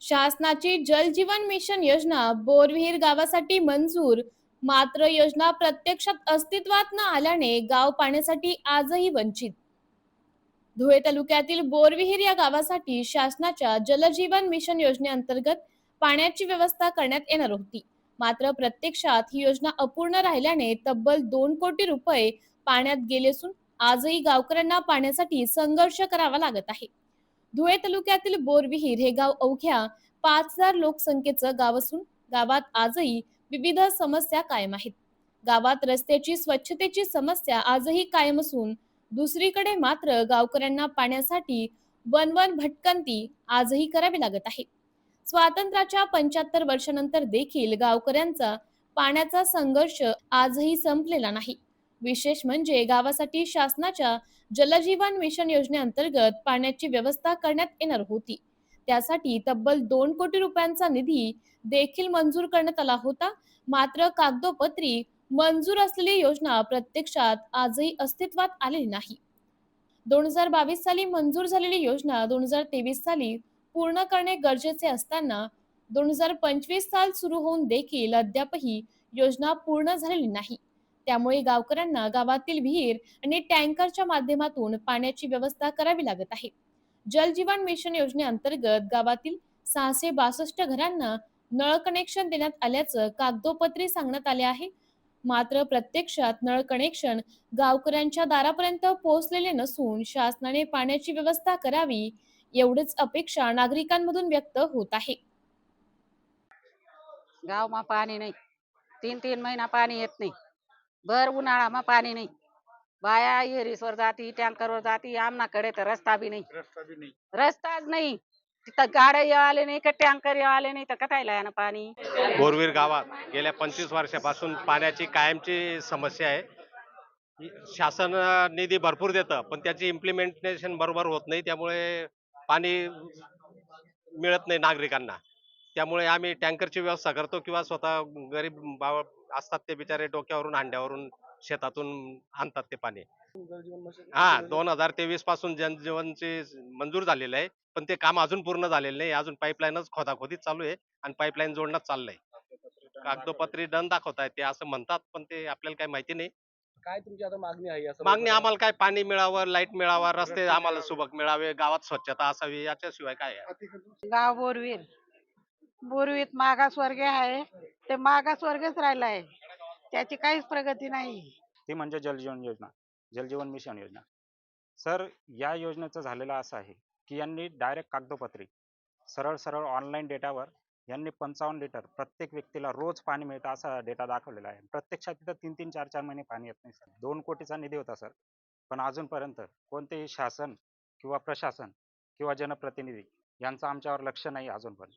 शासनाची जल जीवन मिशन योजना बोरविहीर गावासाठी मंजूर. मात्र योजना प्रत्यक्षात अस्तित्वात न आल्याने गाव पाण्यासाठी आजही वंचित. धुळे तालुक्यातील बोरविहीर या गावासाठी शासनाच्या जलजीवन मिशन योजनेअंतर्गत पाण्याची व्यवस्था करण्यात येणार होती. मात्र प्रत्यक्षात ही योजना अपूर्ण राहिल्याने तब्बल दोन कोटी रुपये पाण्यात गेले असून आजही गावकऱ्यांना पाण्यासाठी संघर्ष करावा लागत आहे. धुळे तालुक्यातील बोरविहीर हे गाव अवघ्या पाच हजार लोकसंख्येचं गाव असून गावात आजही विविध समस्या कायम आहेत. गावात रस्त्याची स्वच्छतेची समस्या आजही कायम असून दुसरीकडे मात्र गावकऱ्यांना पाण्यासाठी वनवन भटकंती आजही करावी लागत आहे. स्वातंत्र्याच्या पंच्याहत्तर वर्षानंतर देखील गावकऱ्यांचा पाण्याचा संघर्ष आजही संपलेला नाही. विशेष म्हणजे गावासाठी शासनाच्या जलजीवन मिशन योजनेअंतर्गत पाण्याची व्यवस्था करण्यात येणार होती. त्यासाठी तब्बल दोन कोटी रुपयांचा निधी देखील मंजूर करण्यात आला होता. मात्र कागदोपत्री मंजूर असलेली योजना प्रत्यक्षात आजही अस्तित्वात आलेली नाही. दोन हजार बावीस साली मंजूर झालेली योजना दोन हजार तेवीस साली पूर्ण करणे गरजेचे असताना दोन हजार पंचवीस साल सुरू होऊन देखील अद्यापही योजना पूर्ण झालेली नाही. त्यामुळे गावकऱ्यांना गावातील विहीर आणि टँकरच्या माध्यमातून पाण्याची व्यवस्था करावी लागत आहे. जल जीवन मिशन योजनेअंतर्गत गावातील सहाशे बासष्ट घरांना नळ कनेक्शन देण्यात आल्याचं कागदोपत्री सांगण्यात आले आहे. मात्र प्रत्यक्षात नळ कनेक्शन गावकऱ्यांच्या दारापर्यंत पोहोचलेले नसून शासनाने पाण्याची व्यवस्था करावी एवढीच अपेक्षा नागरिकांमधून व्यक्त होत आहे. गावमा पाणी नाही. तीन तीन महिना पाणी येत नाही. भर उन्हाळामा पाणी नाही. बाया एरीसवर जाती टँकरवर जाती आमनाकडे तर रस्ता बी नाही. रस्ता बी नाही. रस्ताच नाही. तिथं गाड्या येवाले नाही का टँकर येवाले नाही तर कथायला यानं पाणी? बोरवीर गावात गेल्या पंचवीस वर्षापासून पाण्याची कायमची समस्या आहे. शासन निधी भरपूर देतं पण त्याची इम्प्लिमेंटेशन बरोबर होत नाही त्यामुळे पाणी मिळत नाही नागरिकांना. त्यामुळे आम्ही टँकरची व्यवस्था करतो किंवा स्वतः गरीब बाव असतात ते बिचारे डोक्यावरून हांड्यावरून शेतातून आणतात ते पाणी. हा दोन हजार तेवीसपासून जनजीवनचे मंजूर झालेलं आहे. पण ते काम अजून पूर्ण झालेलं नाही. अजून पाईपलाईनच खोदाखोदीत चालू आहे आणि पाईपलाईन जोडणंच चाललंय. कागदोपत्री दंड दाखवतायत ते असं म्हणतात पण ते आपल्याला काही माहिती नाही. काय तुमची आता मागणी आहे मागणी? आम्हाला काय पाणी मिळावं लाइट मिळावं रस्ते आम्हाला सुबक मिळावे गावात स्वच्छता असावी याच्याशिवाय काय आहे? गाव बोरवीर. बोरवीत मागासवर्गीय आहे. ते मागासवर्गच राहिला आहे. त्याची काहीच प्रगती नाही. ती म्हणजे जलजीवन योजना जलजीवन मिशन योजना. सर या योजनेचं झालेलं असं आहे की यांनी डायरेक्ट कागदोपत्री सरळ सरळ ऑनलाईन डेटावर यांनी पंचावन्न लिटर प्रत्येक व्यक्तीला रोज पाणी मिळतं असा डेटा दाखवलेला आहे. प्रत्यक्षात तिथं तीन तीन चार चार महिने पाणी येत नाही सर. दोन कोटीचा निधी होता सर. पण अजूनपर्यंत कोणतेही शासन किंवा प्रशासन किंवा जनप्रतिनिधी यांचं आमच्यावर लक्ष नाही अजूनपर्यंत.